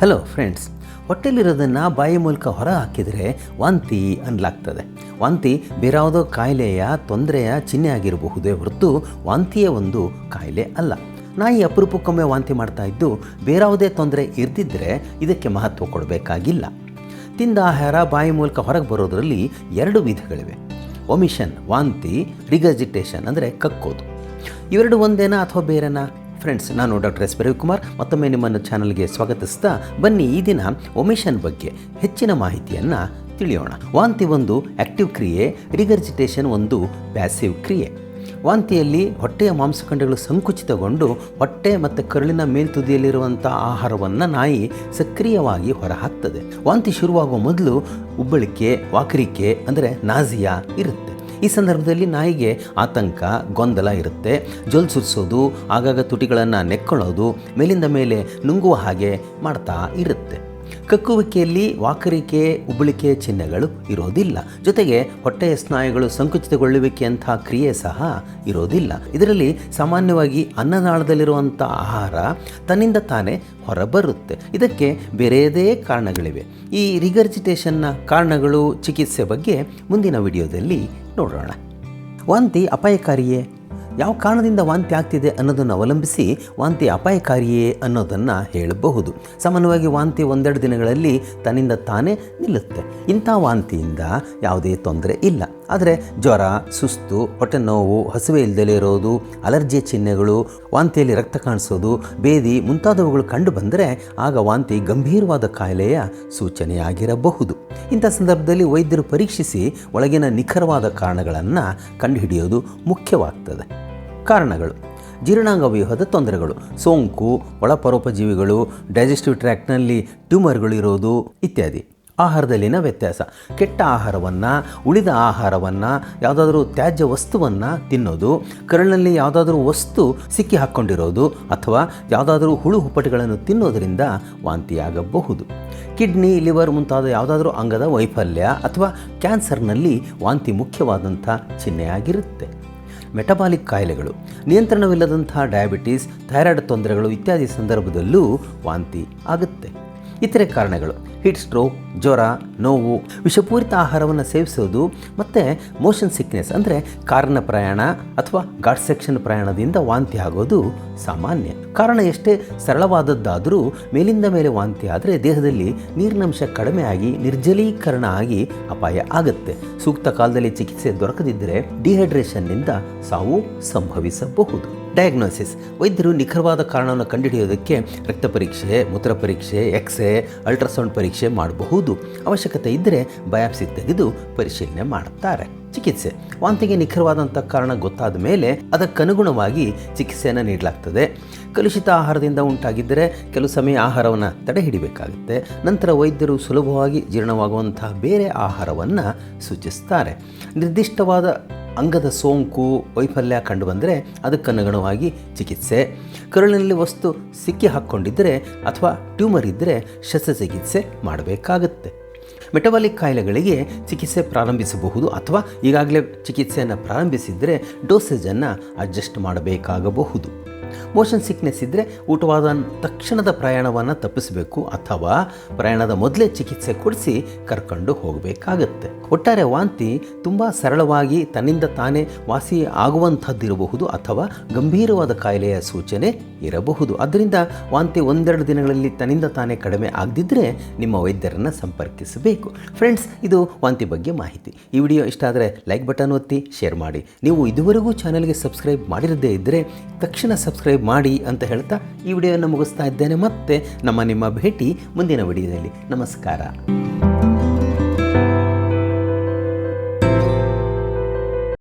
Hello friends ಹೊಟ್ಟೆಲಿರೋದನ್ನು ಬಾಯಿ ಮೂಲಕ ಹೊರ ಹಾಕಿದರೆ ವಾಂತಿ ಅನ್ನಲಾಗ್ತದೆ. ವಾಂತಿ ಬೇರಾವುದೋ ಕಾಯಿಲೆಯ ತೊಂದರೆಯ ಚಿಹ್ನೆ ಆಗಿರಬಹುದೇ ಹೊರತು ವಾಂತಿಯೇ ಒಂದು ಕಾಯಿಲೆ ಅಲ್ಲ. ನಾಯಿ ಅಪರೂಪಕ್ಕೊಮ್ಮೆ ವಾಂತಿ ಮಾಡ್ತಾ ಇದ್ದು ಬೇರಾವುದೇ ತೊಂದರೆ ಇರ್ದಿದ್ದರೆ ಇದಕ್ಕೆ ಮಹತ್ವ ಕೊಡಬೇಕಾಗಿಲ್ಲ. ತಿಂದ ಆಹಾರ ಬಾಯಿ ಮೂಲಕ ಹೊರಗೆ ಬರೋದರಲ್ಲಿ ಎರಡು ವಿಧಗಳಿವೆ. ಒಮಿಷನ್ ವಾಂತಿ ರಿಗಜಿಟೇಷನ್ ಅಂದರೆ ಕಕ್ಕೋದು. ಇವೆರಡು ಒಂದೇನಾ ಅಥವಾ ಬೇರೆನಾ? ಫ್ರೆಂಡ್ಸ್ ನಾನು ಡಾಕ್ಟರ್ ಎಸ್ ಕುಮಾರ್ ಮತ್ತೊಮ್ಮೆ ನಿಮ್ಮನ್ನು ಚಾನಲ್ಗೆ ಸ್ವಾಗತಿಸ್ತಾ ಬನ್ನಿ ಈ ದಿನ ಒಮಿಷನ್ ಬಗ್ಗೆ ಹೆಚ್ಚಿನ ಮಾಹಿತಿಯನ್ನು ತಿಳಿಯೋಣ. ವಾಂತಿ ಒಂದು ಆಕ್ಟಿವ್ ಕ್ರಿಯೆ ರಿಗರ್ಜಿಟೇಷನ್ ಒಂದು ಪ್ಯಾಸಿವ್ ಕ್ರಿಯೆ. ವಾಂತಿಯಲ್ಲಿ ಹೊಟ್ಟೆಯ ಮಾಂಸಖಂಡಗಳು ಸಂಕುಚಿತಗೊಂಡು ಹೊಟ್ಟೆ ಮತ್ತು ಕರುಳಿನ ಮೇಲ್ತುದಿಯಲ್ಲಿರುವಂಥ ಆಹಾರವನ್ನು ನಾಯಿ ಸಕ್ರಿಯವಾಗಿ ಹೊರಹಾಕ್ತದೆ. ವಾಂತಿ ಶುರುವಾಗುವ ಮೊದಲು ಉಬ್ಬಳಿಕೆ, ವಾಕರಿಕೆ, ಅಂದರೆ ನಾಜಿಯಾ ಇರುತ್ತೆ. ಈ ಸಂದರ್ಭದಲ್ಲಿ ನಾಯಿಗೆ ಆತಂಕ, ಗೊಂದಲ ಇರುತ್ತೆ. ಜೊಲ್ ಸುರಿಸೋದು, ಆಗಾಗ ತುಟಿಗಳನ್ನು ನೆಕ್ಕೊಳ್ಳೋದು, ಮೇಲಿಂದ ಮೇಲೆ ನುಂಗುವ ಹಾಗೆ ಮಾಡ್ತಾ ಇರುತ್ತೆ. ಕಕ್ಕುವಿಕೆಯಲ್ಲಿ ವಾಕರಿಕೆ, ಉಬ್ಬಳಿಕೆ ಚಿಹ್ನೆಗಳು ಇರೋದಿಲ್ಲ. ಜೊತೆಗೆ ಹೊಟ್ಟೆಯ ಸ್ನಾಯುಗಳು ಸಂಕುಚಿತಗೊಳ್ಳುವಿಕೆಯಂತಹ ಕ್ರಿಯೆ ಸಹ ಇರೋದಿಲ್ಲ. ಇದರಲ್ಲಿ ಸಾಮಾನ್ಯವಾಗಿ ಅನ್ನನಾಳದಲ್ಲಿರುವಂಥ ಆಹಾರ ತನ್ನಿಂದ ತಾನೇ ಹೊರಬರುತ್ತೆ. ಇದಕ್ಕೆ ಬೇರೆಯದೇ ಕಾರಣಗಳಿವೆ. ಈ ರಿಗರ್ಜಿಟೇಷನ್ನ ಕಾರಣಗಳು ಚಿಕಿತ್ಸೆ ಬಗ್ಗೆ ಮುಂದಿನ ವಿಡಿಯೋದಲ್ಲಿ ನೋಡೋಣ. ವಾಂತಿ ಅಪಾಯಕಾರಿಯೇ ಯಾವ ಕಾರಣದಿಂದ ವಾಂತಿ ಆಗ್ತಿದೆ ಅನ್ನೋದನ್ನು ಅವಲಂಬಿಸಿ ವಾಂತಿ ಅಪಾಯಕಾರಿಯೇ ಅನ್ನೋದನ್ನು ಹೇಳಬಹುದು. ಸಾಮಾನ್ಯವಾಗಿ ವಾಂತಿ ಒಂದೆರಡು ದಿನಗಳಲ್ಲಿ ತನ್ನಿಂದ ತಾನೇ ನಿಲ್ಲುತ್ತೆ. ಇಂಥ ವಾಂತಿಯಿಂದ ಯಾವುದೇ ತೊಂದರೆ ಇಲ್ಲ. ಆದರೆ ಜ್ವರ, ಸುಸ್ತು ಹೊಟ್ಟೆ ನೋವು ಹಸುವೆ ಇಲ್ಲದಲೇ ಇರೋದು, ಅಲರ್ಜಿ ಚಿಹ್ನೆಗಳು, ವಾಂತಿಯಲ್ಲಿ ರಕ್ತ ಕಾಣಿಸೋದು, ಬೇದಿ ಮುಂತಾದವುಗಳು ಕಂಡು ಬಂದರೆ ಆಗ ವಾಂತಿ ಗಂಭೀರವಾದ ಕಾಯಿಲೆಯ ಸೂಚನೆಯಾಗಿರಬಹುದು ಇಂಥ ಸಂದರ್ಭದಲ್ಲಿ ವೈದ್ಯರು ಪರೀಕ್ಷಿಸಿ ಒಳಗಿನ ನಿಖರವಾದ ಕಾರಣಗಳನ್ನು ಕಂಡುಹಿಡಿಯೋದು ಮುಖ್ಯವಾಗ್ತದೆ. ಕಾರಣಗಳು, ಜೀರ್ಣಾಂಗ ವ್ಯೂಹದ ತೊಂದರೆಗಳು, ಸೋಂಕು, ಒಳಪರೋಪಜೀವಿಗಳು, ಡೈಜೆಸ್ಟಿವ್ ಟ್ರ್ಯಾಕ್ಟ್ನಲ್ಲಿ ಟ್ಯೂಮರ್ಗಳು ಇರೋದು ಇತ್ಯಾದಿ. ಆಹಾರದಲ್ಲಿನ ವ್ಯತ್ಯಾಸ, ಕೆಟ್ಟ ಆಹಾರವನ್ನು, ಉಳಿದ ಆಹಾರವನ್ನು, ಯಾವುದಾದ್ರೂ ತ್ಯಾಜ್ಯ ವಸ್ತುವನ್ನು ತಿನ್ನೋದು, ಕರುಳಿನಲ್ಲಿ ಯಾವುದಾದ್ರೂ ವಸ್ತು ಸಿಕ್ಕಿ ಹಾಕ್ಕೊಂಡಿರೋದು ಅಥವಾ ಯಾವುದಾದ್ರೂ ಹುಳು ಹುಪ್ಪಟೆಗಳನ್ನು ತಿನ್ನೋದರಿಂದ ವಾಂತಿಯಾಗಬಹುದು. ಕಿಡ್ನಿ, ಲಿವರ್ ಮುಂತಾದ ಯಾವುದಾದ್ರೂ ಅಂಗದ ವೈಫಲ್ಯ ಅಥವಾ ಕ್ಯಾನ್ಸರ್ನಲ್ಲಿ ವಾಂತಿ ಮುಖ್ಯವಾದಂಥ ಚಿಹ್ನೆಯಾಗಿರುತ್ತೆ ಮೆಟಬಾಲಿಕ್ ಕಾಯಿಲೆಗಳು ನಿಯಂತ್ರಣವಿಲ್ಲದಂತಹ ಡಯಾಬಿಟೀಸ್ ಥೈರಾಯ್ಡ್ ತೊಂದರೆಗಳು ಇತ್ಯಾದಿ ಸಂದರ್ಭದಲ್ಲೂ ವಾಂತಿ ಆಗುತ್ತೆ. ಇತರೆ ಕಾರಣಗಳು. ಹಿಟ್ ಸ್ಟ್ರೋಕ್ ಜ್ವರ, ನೋವು, ವಿಷಪೂರಿತ ಆಹಾರವನ್ನು ಸೇವಿಸೋದು ಮತ್ತು ಮೋಷನ್ ಸಿಕ್ನೆಸ್ ಅಂದರೆ ಕಾರಿನ ಪ್ರಯಾಣ ಅಥವಾ ಗಾಡ್ ಸೆಕ್ಷನ್ ಪ್ರಯಾಣದಿಂದ ವಾಂತಿ ಆಗೋದು ಸಾಮಾನ್ಯ. ಕಾರಣ ಎಷ್ಟೇ ಸರಳವಾದದ್ದಾದರೂ ಮೇಲಿಂದ ಮೇಲೆ ವಾಂತಿ ಆದರೆ ದೇಹದಲ್ಲಿ ನೀರಿನಂಶ ಕಡಿಮೆ ಆಗಿ, ನಿರ್ಜಲೀಕರಣ ಆಗಿ ಅಪಾಯ ಆಗುತ್ತೆ. ಸೂಕ್ತ ಕಾಲದಲ್ಲಿ ಚಿಕಿತ್ಸೆ ದೊರಕದಿದ್ದರೆ ಡಿಹೈಡ್ರೇಷನ್ನಿಂದ ಸಾವು ಸಂಭವಿಸಬಹುದು. ಡಯಾಗ್ನೋಸಿಸ್ ವೈದ್ಯರು ನಿಖರವಾದ ಕಾರಣವನ್ನು ಕಂಡುಹಿಡಿಯೋದಕ್ಕೆ ರಕ್ತ ಪರೀಕ್ಷೆ, ಮೂತ್ರ ಪರೀಕ್ಷೆ ಎಕ್ಸ್ರೇ ಅಲ್ಟ್ರಾಸೌಂಡ್ ಪರೀಕ್ಷೆ ಮಾಡಬಹುದು. ಅವಶ್ಯಕತೆ ಇದ್ದರೆ ಬಯಾಪ್ಸಿ ತೆಗೆದು ಪರಿಶೀಲನೆ ಮಾಡುತ್ತಾರೆ. ಚಿಕಿತ್ಸೆ. ವಾಂತಿಗೆ ನಿಖರವಾದಂಥ ಕಾರಣ ಗೊತ್ತಾದ ಮೇಲೆ ಅದಕ್ಕನುಗುಣವಾಗಿ ಚಿಕಿತ್ಸೆಯನ್ನು ನೀಡಲಾಗ್ತದೆ. ಕಲುಷಿತ ಆಹಾರದಿಂದ ಉಂಟಾಗಿದ್ದರೆ ಕೆಲವು ಸಮಯ ಆಹಾರವನ್ನು ತಡೆ ಹಿಡಿಬೇಕಾಗುತ್ತೆ ನಂತರ ವೈದ್ಯರು ಸುಲಭವಾಗಿ ಜೀರ್ಣವಾಗುವಂತಹ ಬೇರೆ ಆಹಾರವನ್ನು ಸೂಚಿಸ್ತಾರೆ. ನಿರ್ದಿಷ್ಟವಾದ ಅಂಗದ ಸೋಂಕು, ವೈಫಲ್ಯ ಕಂಡುಬಂದರೆ ಅದಕ್ಕನುಗುಣವಾಗಿ ಚಿಕಿತ್ಸೆ. ಕರುಳಿನಲ್ಲಿ ವಸ್ತು ಸಿಕ್ಕಿ ಹಾಕ್ಕೊಂಡಿದ್ದರೆ ಅಥವಾ ಟ್ಯೂಮರ್ ಇದ್ದರೆ ಶಸ್ತ್ರಚಿಕಿತ್ಸೆ ಮಾಡಬೇಕಾಗುತ್ತೆ. ಮೆಟಬಾಲಿಕ್ ಕಾಯಿಲೆಗಳಿಗೆ ಚಿಕಿತ್ಸೆ ಪ್ರಾರಂಭಿಸಬಹುದು ಅಥವಾ ಈಗಾಗಲೇ ಚಿಕಿತ್ಸೆಯನ್ನು ಪ್ರಾರಂಭಿಸಿದರೆ ಡೋಸೇಜನ್ನು ಅಡ್ಜಸ್ಟ್ ಮಾಡಬೇಕಾಗಬಹುದು. ಮೋಷನ್ ಸಿಕ್ನೆಸ್ ಇದ್ದರೆ ಊಟವಾದ ತಕ್ಷಣದ ಪ್ರಯಾಣವನ್ನು ತಪ್ಪಿಸಬೇಕು ಅಥವಾ ಪ್ರಯಾಣದ ಮೊದಲೇ ಚಿಕಿತ್ಸೆ ಕೊಡಿಸಿ ಕರ್ಕೊಂಡು ಹೋಗಬೇಕಾಗತ್ತೆ. ಒಟ್ಟಾರೆ ವಾಂತಿ ತುಂಬ ಸರಳವಾಗಿ ತನ್ನಿಂದ ತಾನೇ ವಾಸಿ ಆಗುವಂಥದ್ದಿರಬಹುದು ಅಥವಾ ಗಂಭೀರವಾದ ಕಾಯಿಲೆಯ ಸೂಚನೆ ಇರಬಹುದು. ಅದರಿಂದ ವಾಂತಿ ಒಂದೆರಡು ದಿನಗಳಲ್ಲಿ ತನ್ನಿಂದ ತಾನೇ ಕಡಿಮೆ ಆಗದಿದ್ದರೆ ನಿಮ್ಮ ವೈದ್ಯರನ್ನು ಸಂಪರ್ಕಿಸಬೇಕು. ಫ್ರೆಂಡ್ಸ್, ಇದು ವಾಂತಿ ಬಗ್ಗೆ ಮಾಹಿತಿ. ಈ ವಿಡಿಯೋ ಇಷ್ಟ ಆದರೆ ಲೈಕ್ ಬಟನ್ ಒತ್ತಿ, ಶೇರ್ ಮಾಡಿ. ನೀವು ಇದುವರೆಗೂ ಚಾನಲ್ಗೆ ಸಬ್ಸ್ಕ್ರೈಬ್ ಮಾಡಿರದೇ ಇದ್ದರೆ ತಕ್ಷಣ ಸಬ್ಸ್ಕ್ರೈಬ್ ಮಾಡಿ ಅಂತ ಹೇಳ್ತಾ ಈ ವಿಡಿಯೋವನ್ನು ಮುಗಿಸ್ತಾ ಇದ್ದೇನೆ. ಮತ್ತೆ ನಮ್ಮ ನಿಮ್ಮ ಭೇಟಿ ಮುಂದಿನ ವಿಡಿಯೋದಲ್ಲಿ. ನಮಸ್ಕಾರ.